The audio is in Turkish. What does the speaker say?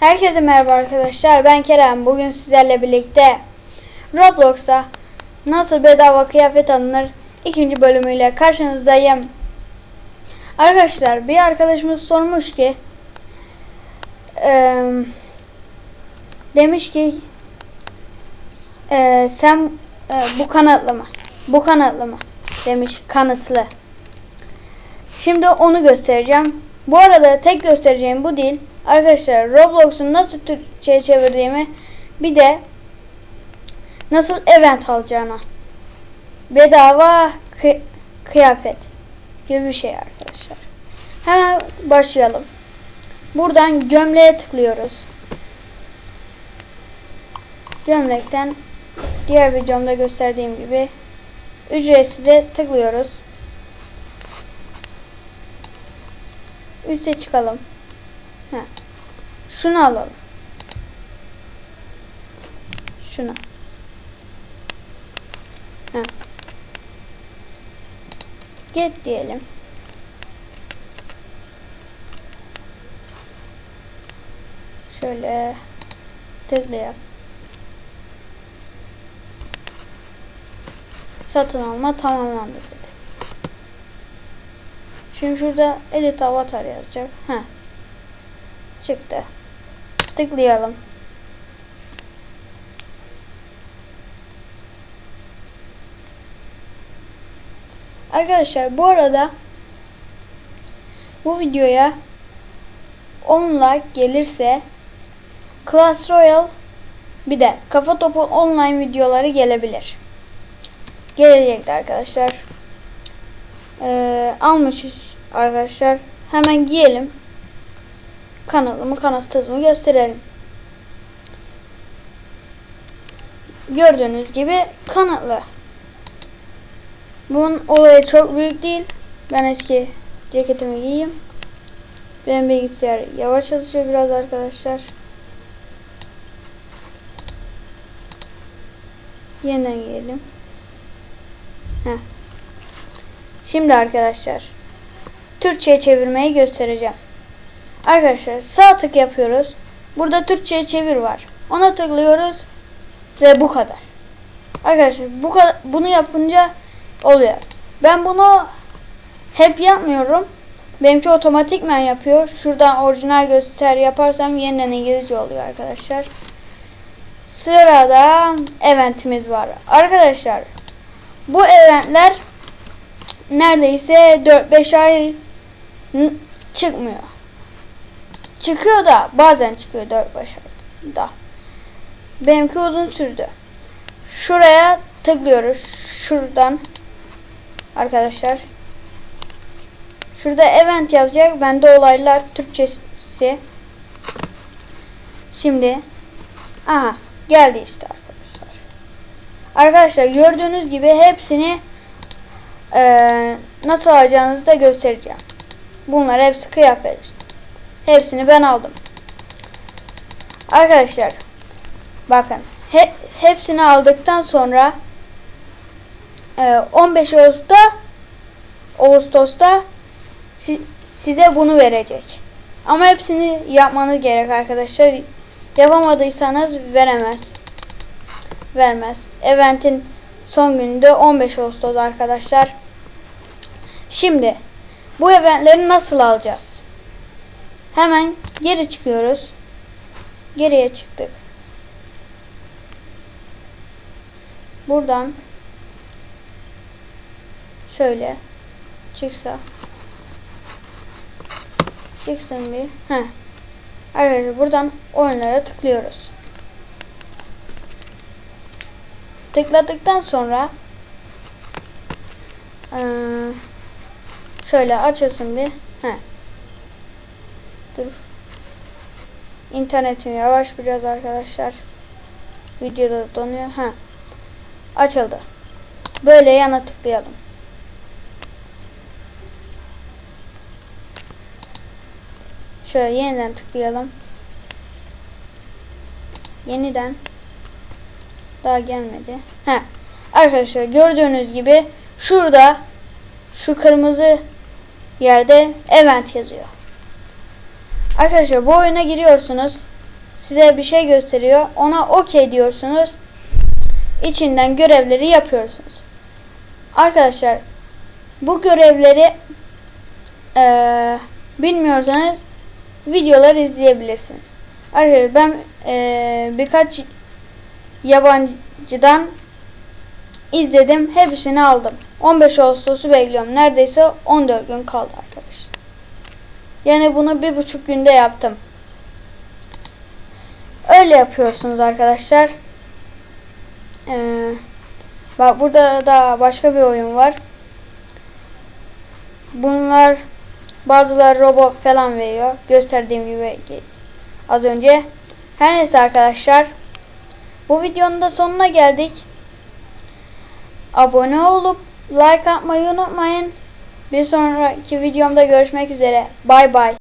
Herkese merhaba arkadaşlar. Ben Kerem. Bugün sizlerle birlikte Roblox'ta nasıl bedava kıyafet alınır ikinci bölümüyle karşınızdayım. Arkadaşlar bir arkadaşımız sormuş ki eee, demiş ki eee, sen eee, bu kanatlı mı? Bu kanatlı mı? Demiş kanıtlı. Şimdi onu göstereceğim. Bu arada tek göstereceğim bu değil. Arkadaşlar Roblox'un nasıl Türkçe'ye çevirdiğimi bir de nasıl event alacağına bedava kı- kıyafet gibi bir şey arkadaşlar. Hemen başlayalım. Buradan gömleğe tıklıyoruz. Gömlekten diğer videomda gösterdiğim gibi ücretsize tıklıyoruz. Üste çıkalım. Heh. Şunu alalım. Şunu. Heh. Get diyelim. Şöyle tıklayalım. Satın alma tamamlandı dedi. Şimdi şurada edit avatar yazacak. Heh. Çıktı. Tıklayalım. Arkadaşlar bu arada bu videoya 10 like gelirse Clash Royale bir de kafa topu online videoları gelebilir. Gelecekti arkadaşlar. Ee, almışız arkadaşlar. Hemen giyelim. Kanalımı kanatsız mı gösterelim. Gördüğünüz gibi kanatlı. Bunun olayı çok büyük değil. Ben eski ceketimi giyeyim. Benim bilgisayar yavaş çalışıyor biraz arkadaşlar. Yeniden giyelim. Heh. Şimdi arkadaşlar Türkçe'ye çevirmeyi göstereceğim. Arkadaşlar sağ tık yapıyoruz. Burada Türkçe'ye çevir var. Ona tıklıyoruz ve bu kadar. Arkadaşlar bu kadar bunu yapınca oluyor. Ben bunu hep yapmıyorum. Benimki otomatikmen yapıyor. Şuradan orijinal göster yaparsam yeniden İngilizce oluyor arkadaşlar. Sırada eventimiz var. Arkadaşlar bu eventler neredeyse 4-5 ay çıkmıyor. Çıkıyor da bazen çıkıyor 4-5 ayda. Benimki uzun sürdü. Şuraya tıklıyoruz. Şuradan arkadaşlar. Şurada event yazacak. Bende olaylar Türkçesi. Şimdi aha geldi işte arkadaşlar. Arkadaşlar gördüğünüz gibi hepsini eee, nasıl alacağınızı da göstereceğim. Bunlar hepsi kıyafet. Hepsini ben aldım. Arkadaşlar bakın he, hepsini aldıktan sonra eee, 15 Ağustos'ta Ağustos'ta si- size bunu verecek. Ama hepsini yapmanız gerek arkadaşlar. Yapamadıysanız veremez. Vermez. Eventin son günü 15 Ağustos arkadaşlar. Şimdi bu eventleri nasıl alacağız? Hemen geri çıkıyoruz. Geriye çıktık. Buradan şöyle çıksa çıksın bir. Heh. Arkadaşlar buradan oyunlara tıklıyoruz. Tıkladıktan sonra şöyle açılsın bir. Heh. Dur. İnternetim yavaş biraz arkadaşlar. Videoda donuyor. Ha. Açıldı. Böyle yana tıklayalım. Şöyle yeniden tıklayalım. Yeniden. Daha gelmedi. Ha. Arkadaşlar gördüğünüz gibi şurada şu kırmızı yerde event yazıyor. Arkadaşlar bu oyuna giriyorsunuz. size bir şey gösteriyor. Ona okey diyorsunuz. İçinden görevleri yapıyorsunuz. Arkadaşlar bu görevleri eee, bilmiyorsanız videolar izleyebilirsiniz. Arkadaşlar ben eee, birkaç yabancıdan izledim. Hepsini aldım. 15 Ağustos'u bekliyorum. Neredeyse 14 gün kaldı arkadaşlar. Yani bunu bir buçuk günde yaptım. Öyle yapıyorsunuz arkadaşlar. Ee, bak burada da başka bir oyun var. Bunlar bazıları robot falan veriyor. Gösterdiğim gibi az önce. Her neyse arkadaşlar. Bu videonun da sonuna geldik. Abone olup like atmayı unutmayın. Bir sonraki videomda görüşmek üzere. Bay bay.